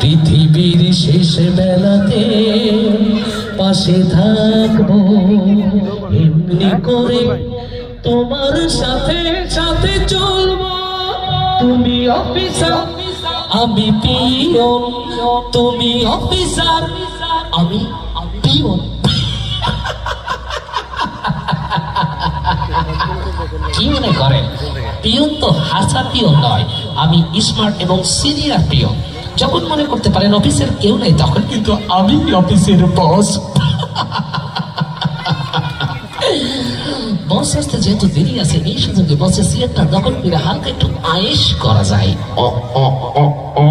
পৃথিবীর শেষ বেলাতে পাশে থাকব। এমনি করে তোমার সাথে সাথে চলবো। তুমি অফিসার, আমি পিয়ন। তুমি অফিসার, আমি পিয়ন। কি মনে করেন পিয়ন তো হাসা পিয়ন নয়, আমি স্মার্ট এবং সিনিয়র পিয়ন যখন মনে করতে পারেন অফিসের কেউ নেই, তখন কিন্তু আমি অফিসের বস বস আসতে যেহেতু দেরি আছে, এই সুযোগে বসে সিয়ারটা দখল করে হালকা একটু আয়েস করা যায়। ও ও ও ও।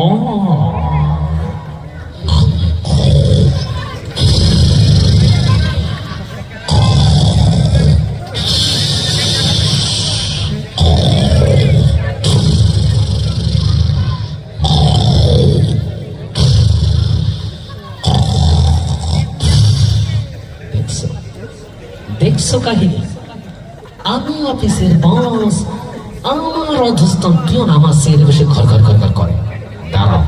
কাহিনী আমি অফিসের বস আমার অধস্তন পিয়ন আমার সেল বসে ঘর ঘর ঘর ঘর করে দাঁড়াও.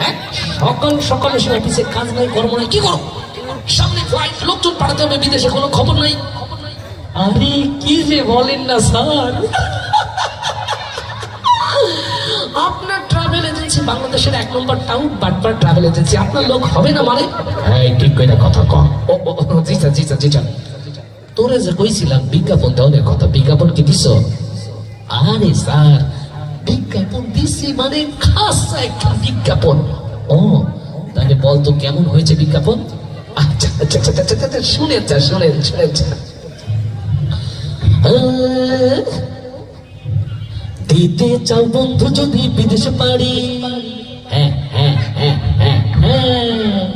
হ্যাঁ? সকাল এসে কাজ নাই কর্ম নাই কি করো সামনে ফ্লাইট লোকজন পাঠাতে হবে বিদেশে কোনো খবর নাই আরে কি যে বলেন না স্যার আপনার ট্রাভেল এজেন্সি বাংলাদেশের এক নম্বর টাউন বাটবার ট্রাভেল এজেন্সি আপনার লোক হবে না মানে? হ্যাঁ ঠিক করে কথা কম ও ও জি স্যার জি স্যার জি স্যার। তোরে যে কইছিলাম বিজ্ঞাপন দেওয়ার কথা বিজ্ঞাপন কি দিছ? আরে স্যার বিজ্ঞাপন দিছি মানে খাস একটা বিজ্ঞাপন। ও তাহলে বল তো কেমন হয়েছে বিজ্ঞাপন? আচ্ছা আচ্ছা আচ্ছা আচ্ছা, আচ্ছা, আচ্ছা শুনেন শুনেন দিতে চাও বন্ধু যদি বিদেশে পারি হ্যাঁ হ্যাঁ হ্যাঁ হ্যাঁ হ্যাঁ।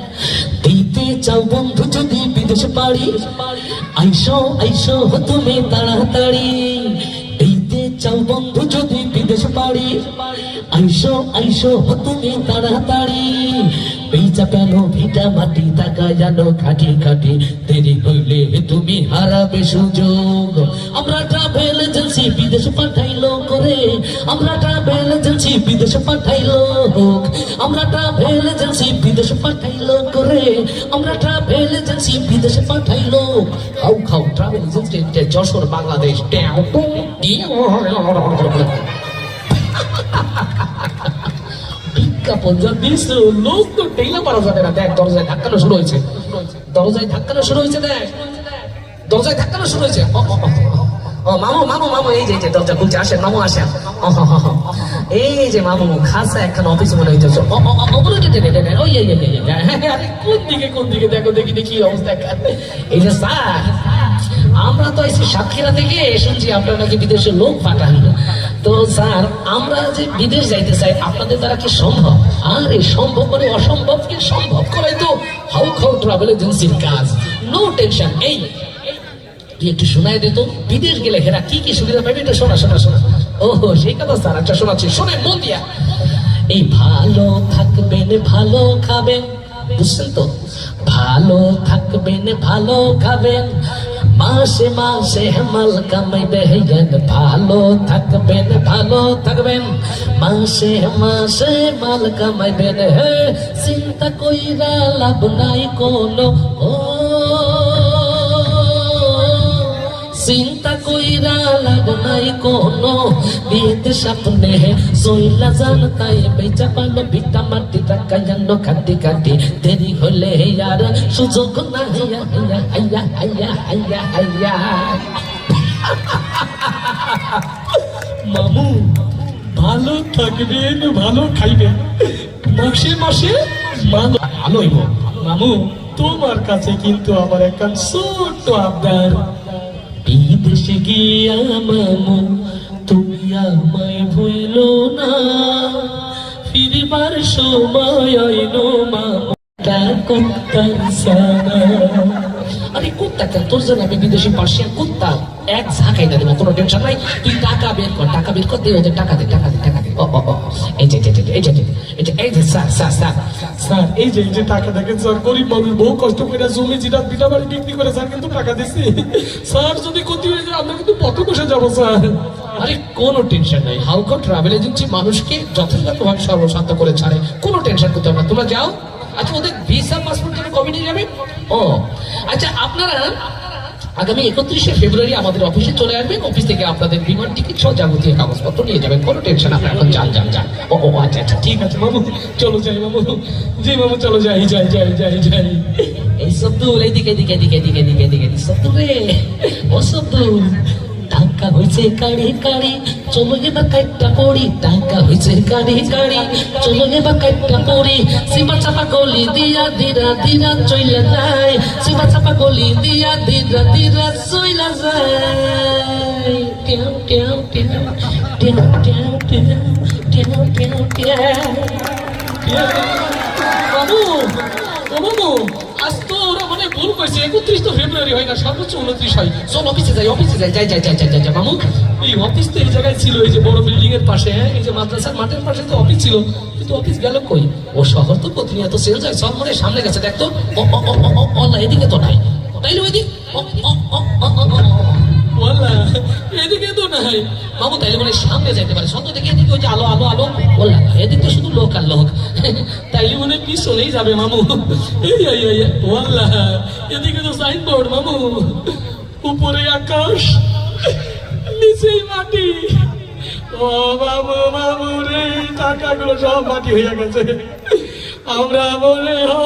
দিতে চাও বন্ধু যদি বিদেশে পারি আইসো আইসো, তুমি তাড়াতাড়ি। দিতে চাও বন্ধু যদি বিদেশে পারি আইসো আইসো, তুমি তাড়াতাড়ি। পেঁচা ভিটা মাটি খাটি খাটি। দেরি হইলে তুমি হারাবে সুযোগ। আমরা ট্রাভেল এজেন্সি বিদেশে পাঠাইলো করে আমরা ট্রাভেল এজেন্সি বিদেশে পাঠাইলো হোক আমরা ট্রাভেল এজেন্সি বিদেশে পাঠাইলো করে আমরা ট্রাভেল এজেন্সি বিদেশে পাঠাইলো খাও খাও ট্রাভেল এজেন্সি যশোর বাংলাদেশ। বিজ্ঞাপন যা দিস লোক তো টেইলা পারা যাবে না দেখ দরজায় ধাক্কানো শুরু হয়েছে দরজায় ধাক্কানো শুরু হয়েছে দেখ দরজায় ধাক্কানো শুরু হয়েছে ও, মামু মামু মামু এই যে যে দরজা খুলছে আসেন মামু আসেন। এই যে মামু খাসা একখান অফিস মনে হইতেছে। ও, ও, ও, ও, বলে দে, দে, দে, দে, দে, ওই, কোন দিকে কোন দিকে দেখো দেখি দেখি অবস্থা এই যে স্যার আমরা তো এসে সাতক্ষীরা থেকে শুনছি আপনারা নাকি বিদেশে লোক পাঠান তো স্যার আমরা যে বিদেশ যাইতে চাই আপনাদের দ্বারা কি সম্ভব? আর এই সম্ভব মানে অসম্ভবকে সম্ভব করাই তো। হাউ খাউ ট্রাভেল এজেন্সির কাজ। নো টেনশন এই তুই একটু শোনাই দে তো বিদেশ গেলে হেরা কি কি সুবিধা পাবে একটু শোনা শোনা শোনা। ওহো, সেই কথা স্যার একটা শোনাচ্ছি। শোনেন, মন দিয়া। এই ভালো থাকবেন, ভালো খাবেন। বুঝছেন তো? ভালো থাকবেন, ভালো খাবেন। মাসে মাসে মাল কামাইবেন ভালো থাকবেন ভালো থাকবেন। মাসে মাসে মাল কামাইবেন হে। চিন্তা কইরা লাভ নাই কোনো। ও চিন্তা কইরা লাগ নাই কোনো। বিদ স্বপ্নে সইলা জান তাই বেচা পালো ভিটা মাটি টাকা জানো খাটি খাটি। দেরি হলে আর সুযোগ না হাইয়া হাইয়া হাইয়া হাইয়া হাইয়া মামু, ভালো থাকবেন ভালো খাইবেন মাসে মাসে ভালো। ভালো মামু, তোমার কাছে কিন্তু আমার একটা ছোট্ট আবদার। গিয়া মামু তুমি আমায় ভুলো না। ফিরবার সময় আইনো মামু। আরে কুত্তা কেন? তোর জন্য আমি বিদেশি পার্সিয়ান কুত্তা এক ঝাঁকাই না দেবো কোনো টেনশন নাই। তুই টাকা বের কর টাকা বের কর দে ওদের টাকা দে টাকা দে টাকা দে। ও ও, ও, ও, এই যে, এই যে, এই যে, এই যে, এই যে, এই যে, স্যার, স্যার, স্যার, স্যার এই যে এই যে টাকা দেখেন স্যার গরিব মানুষ বহু কষ্ট করে জমি জিরা পিঠা বাড়ি বিক্রি করে স্যার কিন্তু টাকা দিচ্ছি স্যার যদি ক্ষতি হয়ে যায় আমরা কিন্তু পথে বসে যাব স্যার। আরে কোনো টেনশন নাই। হাউকা ট্রাভেল এজেন্সি মানুষকে যথাযথভাবে সর্বশান্ত করে ছাড়ে কোনো টেনশন করতে হবে না। তোমরা যাও। আচ্ছা ওদের ভিসা পাসপোর্ট তুমি কবে নিয়ে যাবে? ও আচ্ছা আপনারা আগামী একত্রিশে ফেব্রুয়ারি আমাদের অফিসে চলে আসবেন। অফিস থেকে আপনাদের বিমান টিকিট সহ যাবতীয় কাগজপত্র নিয়ে যাবেন। কোনো টেনশন আপনার এখন যান যান যান। ও ও আচ্ছা আচ্ছা ঠিক আছে মামু চলো যাই মামু জি মামু চলো যাই যাই যাই যাই যাই। এই সব্দুল এইদিকে, এদিকে এদিকে এদিকে এদিকে এদিকে সব্দুল রে ও সব্দুল টাকা হয়েছে কাড়ি কাড়ি। চলো এবার কাইটটা পড়ি টাকা হয়েছে কাড়ি কাড়ি। চলো এবার কাইটটা পড়ি, সীমা চাপা গলি দিয়া ধীরা ধীরা চইলা যায়। সীমা চাপা গলি দিয়া ধীরা ধীরা চইলা যায়। টিয়াও টিয়াও টিয়াও টিয়াও টিয়াও টিয়াও টিয়াও টিয়াও টিয়াও। আজ তো ওরা মানে ভুল করছে একত্রিশ তো ফেব্রুয়ারি হয় না সর্বোচ্চ উনত্রিশ হয়। চল অফিসে যাই অফিসে যাই যাই যাই যাই যাই যাই মামু। এই অফিস তো এই জায়গায় ছিল এই যে বড় বিল্ডিং এর পাশে হ্যাঁ? এই যে মাদ্রাসার মাঠের পাশে তো অফিস ছিল। কিন্তু অফিস গেল কই? ও শহর তো প্রতিনিয়ত সেল যায় সব মনে সামনে গেছে দেখ তো। ও ও ও ও, ও, ও না এদিকে তো নাই। তাইলে ওইদিক। বললা এদিকে তো নাই। বাবু তাইলে মানে সামনে যাইতে পারে। সত্য দেখে এদিকে ওই যে আলো আলো আলো। বললাম এদিক তো শুধু লোক আর লোক। তাইলে মনে পিছনেই যাবে মামু। বললা এদিকে তো সাইনবোর্ড মামু। উপরে আকাশ, নিচেই মাটি। ও বাবু বাবু রে, টাকাগুলো সব মাটি হয়ে গেছে। আমরা হয়